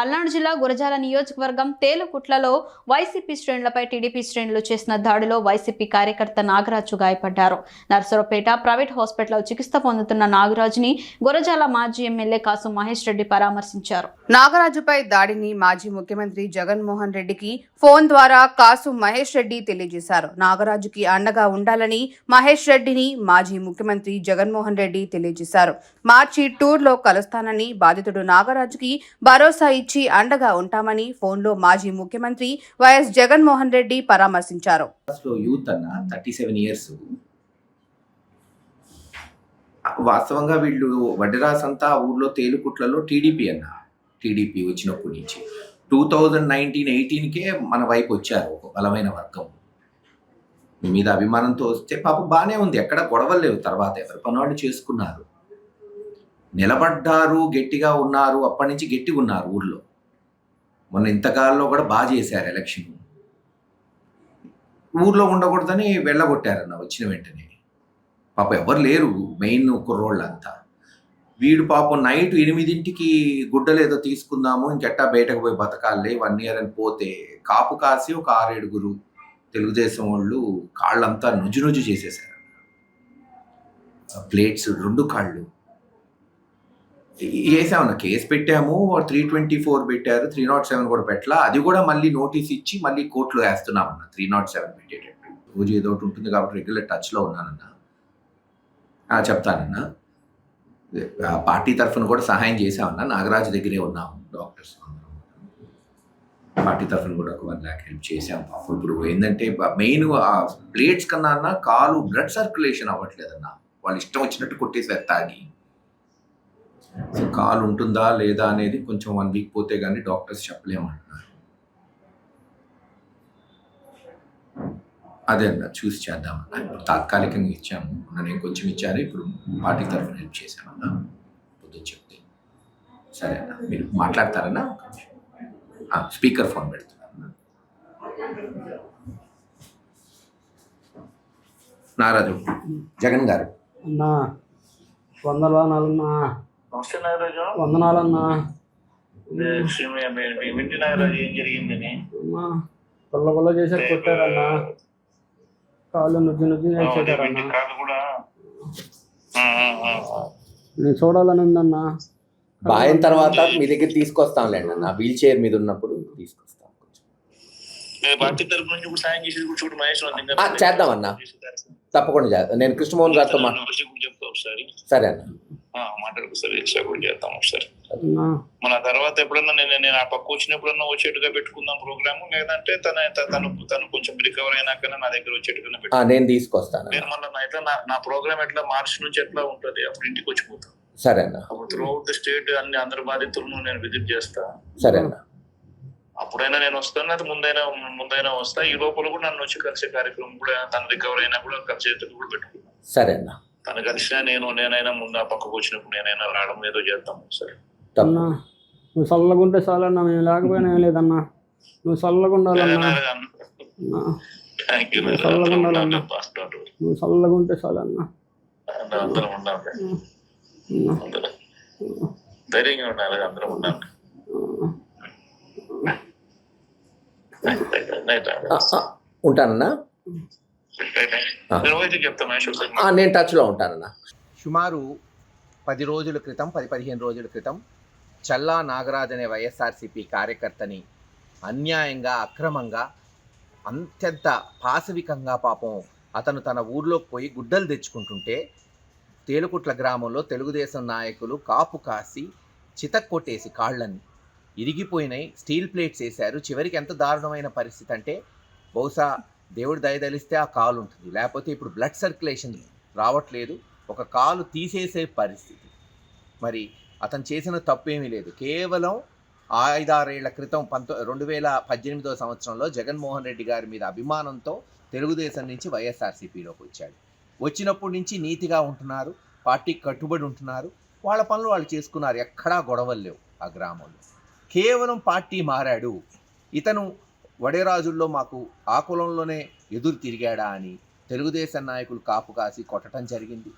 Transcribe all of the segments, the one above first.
పల్నాడు జిల్లా గురజాల నియోజకవర్గం తేలుకుట్లలో వైసీపీ శ్రేణులపై టీడీపీ శ్రేణులు చేసిన దాడిలో వైసీపీ కార్యకర్త నాగరాజు గాయపడ్డారు. నర్సరావుపేట ప్రైవేట్ హాస్పిటల్లో చికిత్స పొందుతున్న నాగరాజుని గురజాల మాజీ ఎమ్మెల్యే కాసు మహేష్ రెడ్డి పరామర్శించారు. నాగరాజుపై దాడిని మాజీ ముఖ్యమంత్రి జగన్మోహన్ రెడ్డికి ఫోన్ ద్వారా కాసు మహేష్ రెడ్డి తెలియజేశారు. నాగరాజుకి అండగా ఉండాలని మహేష్ రెడ్డిని మాజీ ముఖ్యమంత్రి జగన్మోహన్ రెడ్డి తెలియజేశారు. మార్చి టూర్లో కలుస్తానని బాధితుడు నాగరాజుకి భరోసా ఇచ్చి అండగా ఉంటామని ఫోన్లో మాజీ ముఖ్యమంత్రి వైఎస్ జగన్మోహన్ రెడ్డి పరామర్శించారు. యూత్ అన్న థర్టీ సెవెన్ ఇయర్స్. వాస్తవంగా వీళ్ళు వడ్డరాస్ అంతా ఊర్లో తేలుకుట్లలో టీడీపీ అన్న. టీడీపీ వచ్చినప్పటి నుంచి. టూ థౌజండ్ నైన్టీన్ ఎయిటీన్కే మన వైపు వచ్చారు ఒక బలమైన వర్గం. మీ మీద అభిమానంతో వస్తే పాపం బాగానే ఉంది. ఎక్కడ గొడవలు లేవు తర్వాత. ఎవరి పని వాళ్ళు చేసుకున్నారు. నిలబడ్డారు గట్టిగా ఉన్నారు అప్పటి నుంచి గట్టిగా ఉన్నారు ఊళ్ళో మొన్న ఇంతకాలంలో కూడా బాగా చేశారు ఎలక్షన్. ఊర్లో ఉండకూడదని వెళ్ళగొట్టారన్న వచ్చిన వెంటనే. పాప ఎవరు లేరు మెయిన్ కుర్రోళ్ళంతా. వీడు పాపం నైట్ ఎనిమిదింటికి గుడ్డలేదో తీసుకుందాము ఇంకెట్టా బయటకు పోయి బతకాలి వన్ ఇయర్ అని పోతే కాపు కాసి ఒక ఆరేడుగురు తెలుగుదేశం వాళ్ళు కాళ్ళంతా నుజు నుజు చేసేసారు ప్లేట్స్ రెండు కాళ్ళు. వేసామన్న కేసు పెట్టాము త్రీ ట్వంటీ ఫోర్ పెట్టారు త్రీ నాట్ సెవెన్ కూడా పెట్టలా. అది కూడా మళ్ళీ నోటీస్ ఇచ్చి మళ్ళీ కోర్టులో వేస్తున్నామన్న త్రీ నాట్ సెవెన్ పెట్టేటట్టు. రోజు ఏదో ఒకటి ఉంటుంది కాబట్టి రెగ్యులర్ టచ్లో ఉన్నానన్న. చెప్తానన్న. చెప్తానన్నా పార్టీ తరఫున కూడా సహాయం చేసామన్నా నాగరాజు దగ్గరే ఉన్నాము డాక్టర్స్ పార్టీ తరఫున కూడా ఒక వన్ ల్యాక్ హెల్ప్ చేసాం పాపం ఇప్పుడు ఏంటంటే మెయిన్ ఆ ప్లేట్స్ కన్నా అన్న కాలు బ్లడ్ సర్క్యులేషన్ అవ్వట్లేదన్న. వాళ్ళు ఇష్టం వచ్చినట్టు కొట్టేసి తాగి సో కాలు ఉంటుందా లేదా అనేది కొంచెం వన్ వీక్ పోతే కానీ డాక్టర్స్ చెప్పలేమంటున్నారు. అదే అన్న చూసి చేద్దామన్నా ఇప్పుడు తాత్కాలికంగా ఇచ్చాము. మొన్న నేను కొంచెం ఇచ్చారు ఇప్పుడు పార్టీ తరఫున హెల్ప్ చేశామన్నా పొద్దున్న చెప్తే. సరే అన్న మీరు మాట్లాడతారన్నా? స్పీకర్ ఫోన్ పెడుతున్నారన్నా నారాజు జగన్ గారు. వందల నాలుగు నమస్తే నాగరాజు వందనాలన్నా. వింటి నాగరాజు ఏం జరిగిందని? అమ్మా కొల్ల కొల్ల చేశారు కొట్టారన్నా. కాళ్ళు నుజ్జు నుజ్జు ఆ. నేను చూడాలని ఉందన్నా. బాయిన తర్వాత మీ దగ్గర తీసుకొస్తాంలేండి అన్న. వీల్ చైర్ మీద ఉన్నప్పుడు తీసుకొస్తాం పార్టీ తరపు నుంచి కూడా సాయం చేసేది కూడా చూడు మహేష్ చేద్దాం అన్న. తప్పకుండా చేద్దాం నేను కృష్ణమోహన్ గారితో చెప్తా ఒకసారి. సరే అన్న. ఆ, మాట్లాడుకు సరే ఎక్స్ట్రా కూడా చేద్దాం ఒకసారి. అన్నా మన తర్వాత ఎప్పుడన్నా నేను నేను ఆ పక్క వచ్చినప్పుడన్నా వచ్చేట్టుగా పెట్టుకుందాం ప్రోగ్రామ్ లేదంటే తన తను తను కొంచెం రికవర్ అయినాకనే నా దగ్గర వచ్చేట్టుగా నేను తీసుకొస్తాను నేను మళ్ళీ నా ఎట్లా నా- ప్రోగ్రామ్ ఎట్లా మార్చి నుంచి ఎట్లా ఉంటది అప్పుడు ఇంటికి వచ్చిపోతాను సరే అన్న. అప్పుడు త్రూ అవుట్ ద స్టేట్ అన్ని అందరి బాధితులను నేను విజిట్ చేస్తా. సరే అన్న. అప్పుడైనా నేను వస్తాను లేదా ముందైనా ముందైనా వస్తా. ఈ లోపల కూడా నన్ను వచ్చి కలిసే కార్యక్రమం కూడా తన రికవర్ అయినా కూడా కలిసేటట్టు కూడా పెట్టుకున్నాను సరే అన్న. తను కలిసినా నేను నేనైనా ముందు ఆ పక్కకు వచ్చినప్పుడు నేనైనా రావడం ఏదో చేద్దాం సరే. అన్నా నువ్వు చల్లగా ఉంటే చాలన్నా మేము లేకపోయినా ఏం లేదన్నా. నువ్వు చల్లగా ఉండాలన్నా. అన్నా, థ్యాంక్ యూ చల్లగా ఉండాలన్నా. నువ్వు చల్లగా ఉంటే చాలన్నా. అందరం ఉండాలి. ధైర్యంగా ఉండాలి అందరం ఉండాలి ఆ, ఆ, ఉంటానన్నా? నేను టచ్లో ఉంటానన్నా. సుమారు పది రోజుల క్రితం పది పదిహేను రోజుల క్రితం చల్లా నాగరాజ్ అనే వైఎస్ఆర్సీపీ కార్యకర్తని అన్యాయంగా అక్రమంగా అత్యంత పాశవికంగా పాపం అతను తన ఊర్లోకి పోయి గుడ్డలు తెచ్చుకుంటుంటే తేలుకుట్ల గ్రామంలో తెలుగుదేశం నాయకులు కాపు కాసి చితక్కొట్టేసి కాళ్ళని ఇరిగిపోయినాయి స్టీల్ ప్లేట్స్ వేశారు. చివరికి ఎంత దారుణమైన పరిస్థితి అంటే బహుశా దేవుడు దయదలిస్తే ఆ కాలు ఉంటుంది. లేకపోతే ఇప్పుడు బ్లడ్ సర్క్యులేషన్ రావట్లేదు. ఒక కాలు తీసేసే పరిస్థితి. మరి అతను చేసిన తప్పేమీ లేదు. కేవలం ఐదారేళ్ళ క్రితం పంతొ రెండు వేల పద్దెనిమిదో సంవత్సరంలో జగన్మోహన్ రెడ్డి గారి మీద అభిమానంతో తెలుగుదేశం నుంచి వైఎస్ఆర్సీపీలోకి వచ్చాడు. వచ్చినప్పటి నుంచి నీతిగా ఉంటున్నారు పార్టీకి కట్టుబడి ఉంటున్నారు. వాళ్ళ పనులు వాళ్ళు చేసుకున్నారు. ఎక్కడా గొడవలు లేవు ఆ గ్రామంలో. కేవలం పార్టీ మారాడు. ఇతను వడేరాజుల్లో మాకు ఆ కులంలోనే ఎదురు తిరిగాడా అని తెలుగుదేశం నాయకులు కాపు కాసి కొట్టడం జరిగింది.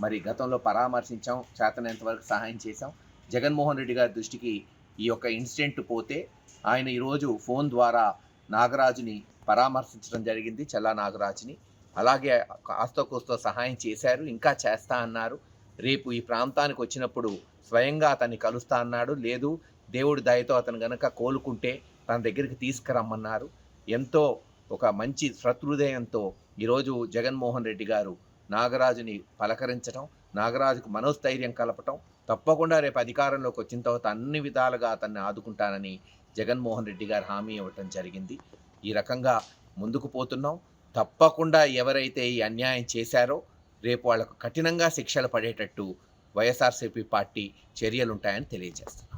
మరి గతంలో పరామర్శించాం చేతనంతవరకు సహాయం చేశాం. జగన్మోహన్ రెడ్డి గారి దృష్టికి ఈ యొక్క ఇన్సిడెంట్ పోతే ఆయన ఈరోజు ఫోన్ ద్వారా నాగరాజుని పరామర్శించడం జరిగింది చల్లా నాగరాజుని. అలాగే కాస్తో కోస్తో సహాయం చేశారు ఇంకా చేస్తా అన్నారు. రేపు ఈ ప్రాంతానికి వచ్చినప్పుడు స్వయంగా అతన్ని కలుస్తా అన్నాడు. లేదు దేవుడి దయతో అతను గనక కోలుకుంటే తన దగ్గరికి తీసుకురమ్మన్నారు. ఎంతో ఒక మంచి శత్రుదయంతో ఈరోజు జగన్మోహన్ రెడ్డి గారు నాగరాజుని పలకరించడం నాగరాజుకు మనోస్థైర్యం కలపటం తప్పకుండా రేపు అధికారంలోకి వచ్చిన తర్వాత అన్ని విధాలుగా అతన్ని ఆదుకుంటానని జగన్మోహన్ రెడ్డి గారు హామీ ఇవ్వటం జరిగింది. ఈ రకంగా ముందుకు పోతున్నాం. తప్పకుండా ఎవరైతే ఈ అన్యాయం చేశారో రేపు వాళ్ళకు కఠినంగా శిక్షలు పడేటట్టు వైఎస్ఆర్సీపీ పార్టీ చర్యలుంటాయని తెలియజేస్తున్నాం